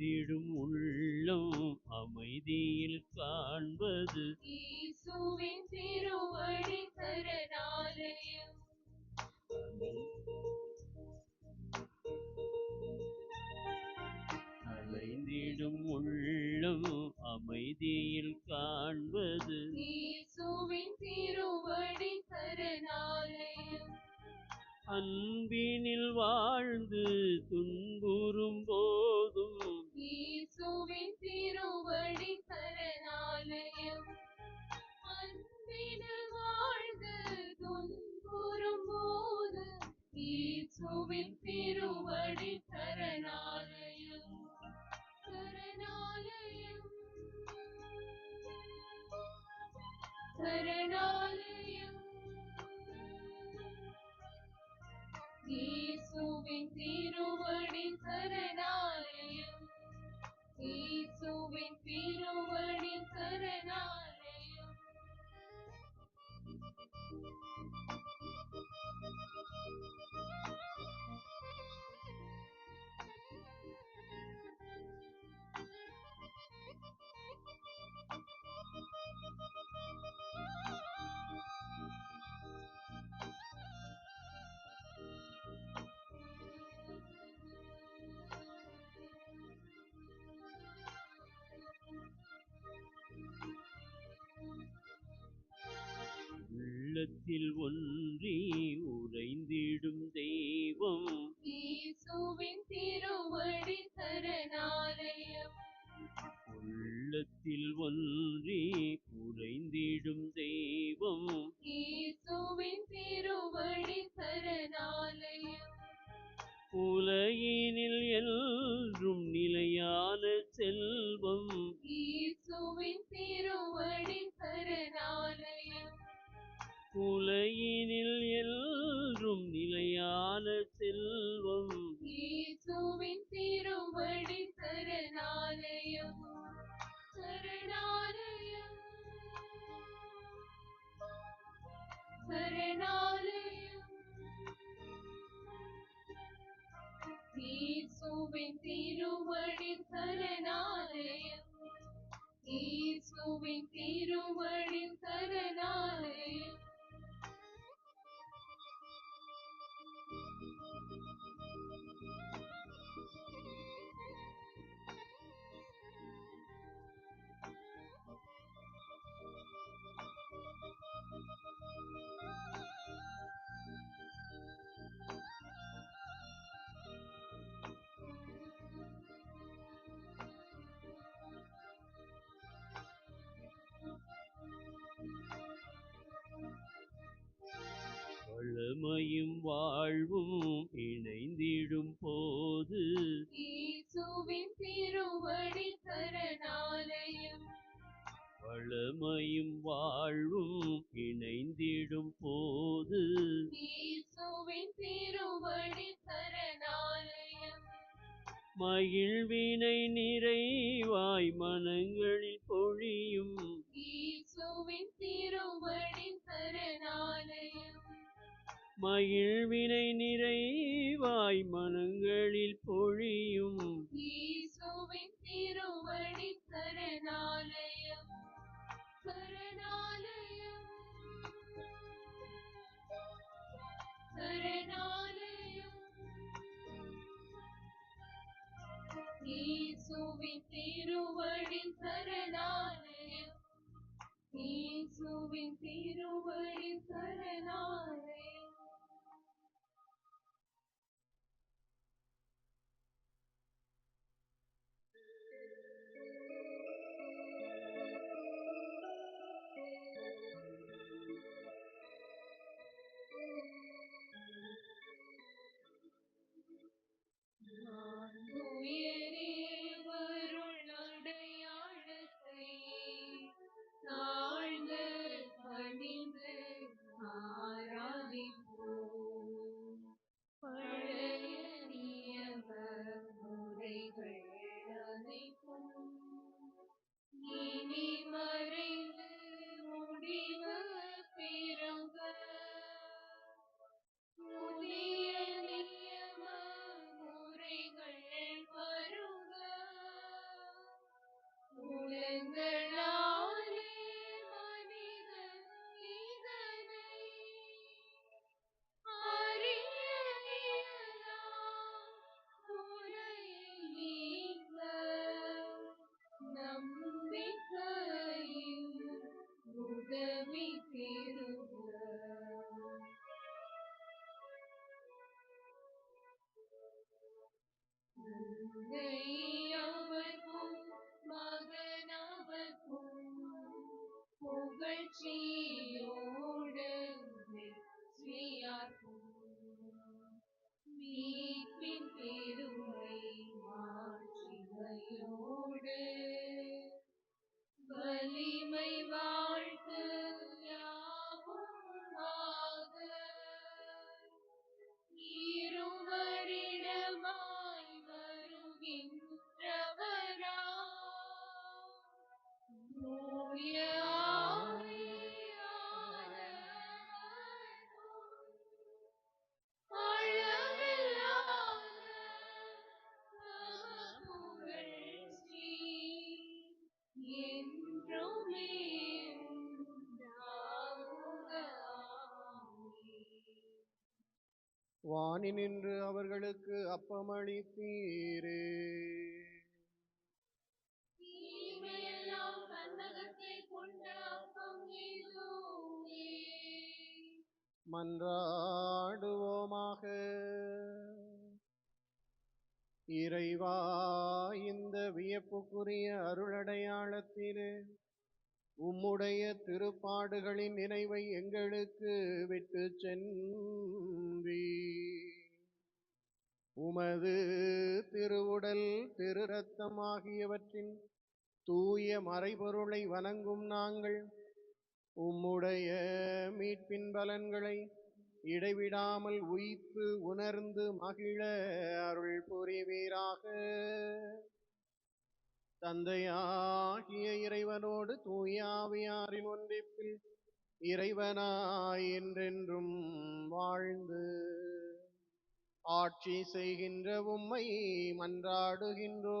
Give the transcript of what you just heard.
அலைந்திடும் உள்ளம் அமைதியில் காண்பது. அலைந்திடும் உள்ளம் அமைதியில் காண்பது. திருவடி அன்பினில் வாழ்ந்து துன்புறும் சரணாலயம் உள்ளத்தில் ஒன்றி உறைந்திடும் தெய்வம். இயேசுவின் திருவடி சரணாலயம். உள்ளத்தில் ஒன்றி உறைந்திடும் தெய்வம். இயேசுவின் திருவடி சரணாலயம். உலகினில் என்றும் நிலையான செல்வம். இயேசுவின் உலகினில் என்றும் நிலையான செல்வம். இயேசுவின் திருவடி சரணாலயம் சரணாலயம். சரணாலயம். இயேசுவின் திருவடி சரணாலயம் இயேசுவின் திருவடி சரணாலயம். வளமையும் வாழ்வும் இணைந்திடும் போது திருவடி சரணாலயம். வளமையும் வாழ்வும் இணைந்திடும் போது திருவடி சரணாலயம். மகிழ்வினை நிறைவாய் மனங்களில் பொழியும் திருவடி சரணாலயம். மகிழ்வினை நிறைவாய் மனங்களில் பொழியும். திருவடி சரணாலயம். தங்கை அவர்க்கும் மகன் அவர்க்கும் புகழ்ச்சியோடு வெற்றியாக்கும் மீட்பின் பெருமை மாற்றினையோடு வலிமை வானினின்று அவர்களுக்கு அப்பமளித்தீரே. மன்றாடுவோமாக. இறைவா இந்த வியப்புக்குரிய அருளடையாளத்திலே உம்முடைய திருப்பாடுகளின் நினைவை எங்களுக்கு விட்டு சென்றீ உமது திருவுடல் திரு ரத்தம் ஆகியவற்றின் தூய மறைபொருளை வணங்கும் நாங்கள் உம்முடைய மீட்பின் பலன்களை இடைவிடாமல் உயித்து உணர்ந்து மகிழ அருள் புரிவீராக தந்தையாகிய இறைவனோடு தூயாவியாரின் ஒன்றிப்பில் இறைவனாய் என்றென்றும் வாழ்ந்து ஆட்சி செய்கின்ற உம்மை மன்றாடுகின்றோ